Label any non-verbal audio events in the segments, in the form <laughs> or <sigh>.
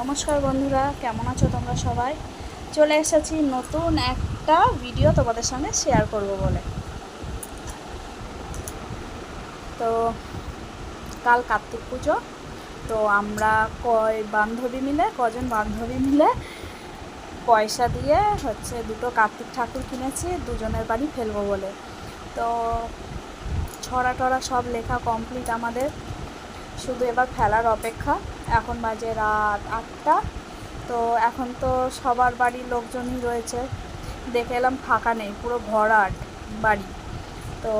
নমস্কার বন্ধুরা, কেমন আছো তোমরা সবাই? চলে এসেছি নতুন একটা ভিডিও তোমাদের সঙ্গে শেয়ার করব বলে। তো, কাল কার্তিক পুজো, তো আমরা কয় বান্ধবী মিলে, কজন বান্ধবী মিলে পয়সা দিয়ে হচ্ছে দুটো কার্তিক ঠাকুর কিনেছি, দুজনের বাড়ি ফেলব বলে। তো ছড়া টড়া সব লেখা কমপ্লিট আমাদের। শুধু এবার ফেলার অপেক্ষা। এখন বাজে রাত আটটা। তো এখন তো সবার বাড়ির লোকজনই রয়েছে। দেখে এলাম ফাঁকা নেই, পুরো ভরাট বাড়ি। তো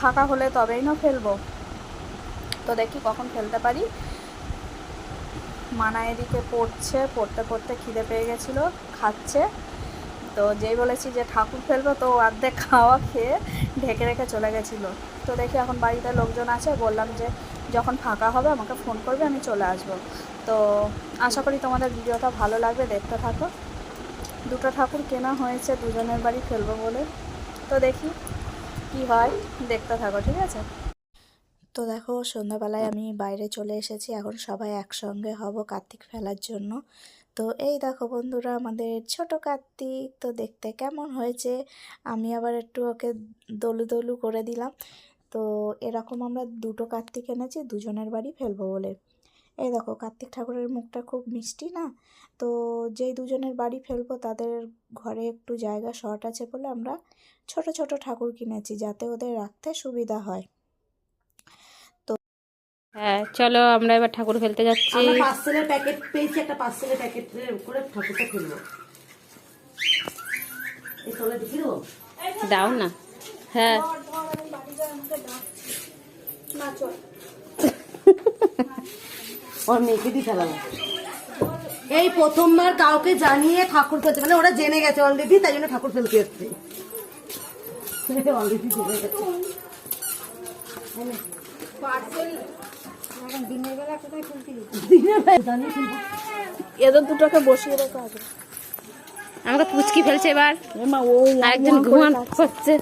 ফাঁকা হলে তবেই না ফেলব। তো দেখি কখন ফেলতে পারি। মানা এদিকে পড়ছে, পড়তে পড়তে খিদে পেয়ে গেছিল, খাচ্ছে। তো যেই বলেছি যে ঠাকুর ফেলব, তো অর্ধেক খাওয়া খেয়ে ঢেকে রেখে চলে গেছিল। তো দেখি এখন বাড়িতে লোকজন আছে, বললাম যে যখন ফাঁকা হবে আমাকে ফোন করবে, আমি চলে আসব। তো আশা করি তোমাদের ভিডিওটা ভালো লাগবে, দেখতে থাকো। দুটো ঠাকুর কেনা হয়েছে, দুজনের বাড়ি ফেলব বলে। তো দেখি কি হয়, দেখতে থাকো, ঠিক আছে? তো দেখো, সন্ধ্যাবেলায় আমি বাইরে চলে এসেছি, এখন সবাই একসঙ্গে হব কার্তিক ফেলার জন্য। তো এই দেখো বন্ধুরা, আমাদের ছোট কার্তিক তো দেখতে কেমন হয়েছে? আমি আবার একটু ওকে দলু দলু করে দিলাম। তো এরকম আমরা দুটো কার্তিক এনেছি, দুজনের বাড়ি ফেলব বলে। এই দেখো, কার্তিক ঠাকুরের মুখটা খুব মিষ্টি না? তো যেই দুজনের বাড়ি ফেলব, তাদের ঘরে একটু জায়গা শর্ট আছে বলে আমরা ছোট ছোট ঠাকুর কিনেছি, যাতে ওদের রাখতে সুবিধা হয়। হ্যাঁ চলো আমরা এবার ঠাকুর ফেলতে যাচ্ছি। পার্সেলের প্যাকেট পেয়েছি একটা পার্সেলের প্যাকেট করে ঠাকুরটা দেবো? দাও না। হ্যাঁ। ওর মেয়েকে দিয়ে ফেলাবো এই প্রথমবার কাউকে জানিয়ে ঠাকুর ফেলতে মানে ওরা জেনে গেছে অলরেডি তাই জন্য ঠাকুর ফেলতে এসছে। অলরেডি <laughs> জেনে গেছে দিনের বেলা জানিয়ে ফেলব। এদের দুটোকে বসিয়ে রেখে আমাকে পুচকি ফেলছে এবার। একজন ঘুমান করছে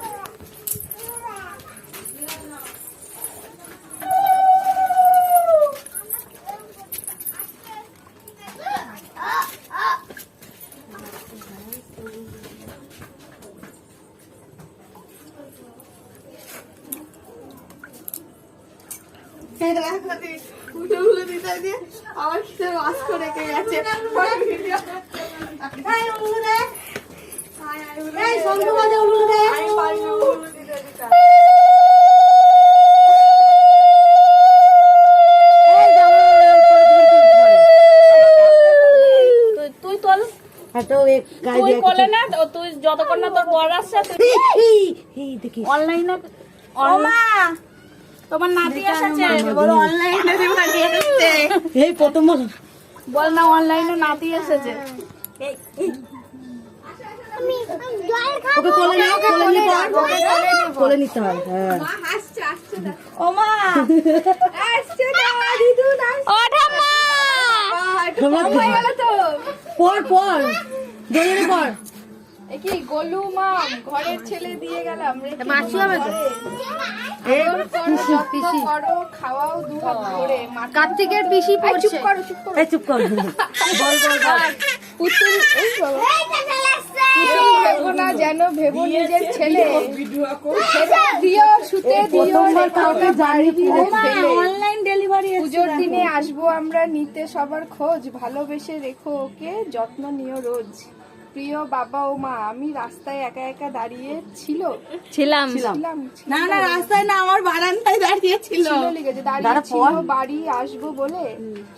এই শঙ্খ বাজে উলুল দে। এই জামা তুই তুই তোল হ্যাঁ তো এক গায়ে তুই দিয়ে কোলে না তুই যতক্ষণ না তোর বর আসছে তুই এই, এই, এই দেখি অনলাইনে তোমার নাতি এসেছে। বল অনলাইনে নাতি এসেছে এই প্রথম বল। না অনলাইনে নাতি এসেছে। ওকে কোলে নাও কোলে নিতে হয় কোলে নিতে হয় হ্যাঁ। ও মা ও ঠাম্মা! পর পর জোরে পর কি গোলু মাম ঘরের ছেলে দিয়ে গেলাম। রেখে হবে তো? আদর করো, যত্ন করো খাওয়াও দু হাত ভরে কার্তিকের পিসি পড়ছে চুপ করো চুপ করো। চুপ কর বল বল বল। পুতুল এই বাবা। না যেন ভেবো নিজের ছেলে। দিও শুতে দিও। অনলাইন ডেলিভারি পুজোর দিনে আসব আমরা নিতে সবার খোঁজ ভালোবেসে রেখো ওকে যত্ন নিও রোজ। প্রিয় বাবা ও মা আমি রাস্তায় একা একা দাঁড়িয়ে ছিল? ছিলাম। ছিলাম না না রাস্তায় না আমার বারান্দায় দাঁড়িয়ে ছিল। ছিল লিখেছে দাঁড়িয়ে ছিল বাড়ি আসব বলে।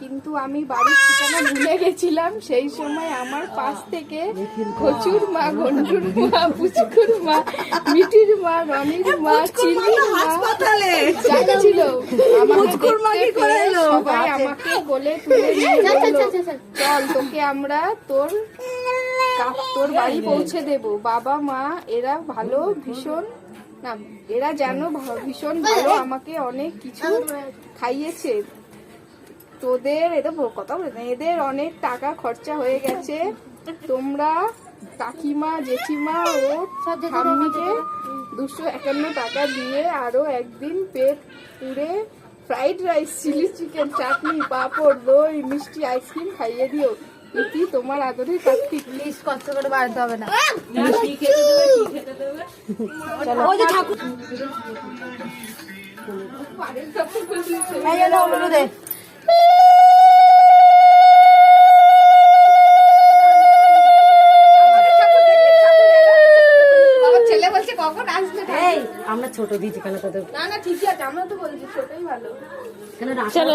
কিন্তু আমি বাড়ির ঠিকানা ভুলে গেছিলাম সেই সময় আমার পাশ থেকে কচুর মা। গন্ডুর মা পুচকুর মা মিঠির মা রনির মা চিনির মা হাসপাতালে। যাচ্ছিল পুচকুর মা কি করে সবাই আমাকে বলে তুলে চল তোকে আমরা তোর তোর বাড়ি পৌঁছে দেব। বাবা, মা, এরা ভালো, ভীষণ, না, এরা যেন ভীষণ ভালো, আমাকে অনেক কিছু খাইয়েছে। তোদের এটা কথা বলে এদের অনেক টাকা খরচা হয়ে গেছে। তোমরা কাকিমা, জেঠিমা ও ঠাম্মিকে দুশো একান্ন টাকা দিয়ে আরও একদিন পেট পুড়ে fried rice, chilli chicken, chutney, papad, দই, মিষ্টি, আইসক্রিম খাইয়ে দিও। ইতি তোমার কার্তিক প্লিজ কষ্ট করে বাড়তে হবে না। ওই যে ঠাকুর। এই জন্য উলু দে। আমার ছেলে বলছে কখন আসবে এই আমরা ছোট দিয়েছি কেন তোদের? না না ঠিকই আছে আমরা তো বলছি ছোটই ভালো। কেন রাখা- চলো।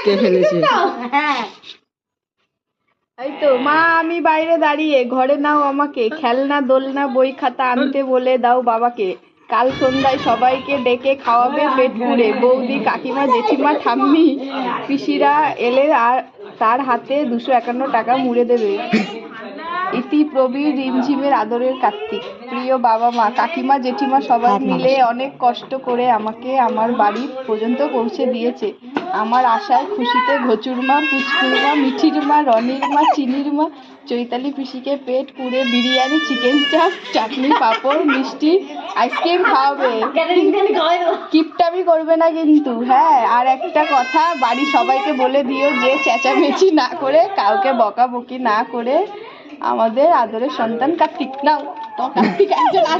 <laughs> হ্যাঁ। এই তো মা আমি বাইরে দাঁড়িয়ে ঘরে নাও আমাকে খেলনা দোলনা বই খাতা আনতে বলে দাও বাবাকে। কাল সন্ধ্যায় সবাইকে ডেকে খাওয়াবে পেট পুড়ে। বৌদি কাকিমা জেঠিমা ঠাম্মি পিসিরা এলে আর তার হাতে দুশো একান্ন টাকা মুড়ে দেবে। ইতি প্রবীর রিমঝিমের আদরের কার্তিক। প্রিয় বাবা মা কাকিমা জেঠিমা সবাই মিলে অনেক কষ্ট করে আমাকে আমার বাড়ি পর্যন্ত পৌঁছে দিয়েছে। আমার আশায় খুশিতে ঘচুর মা, পুচকুর মা, মিঠির মা, রনির মা, চিনির মা, চৈতালি পিসিকে পেট পুড়ে বিরিয়ানি, চিকেন চাপ, চাটনি, পাঁপড়, মিষ্টি, আইসক্রিম খাওয়াবে। কিপটামি করবে না কিন্তু হ্যাঁ আর একটা কথা, বাড়ির সবাইকে বলে দিও যে চেঁচামেচি না করে, কাউকে বকাবকি না করে আমাদের আদরের সন্তান কার্তিক। নাও তোমার কার্তিক একজন আছে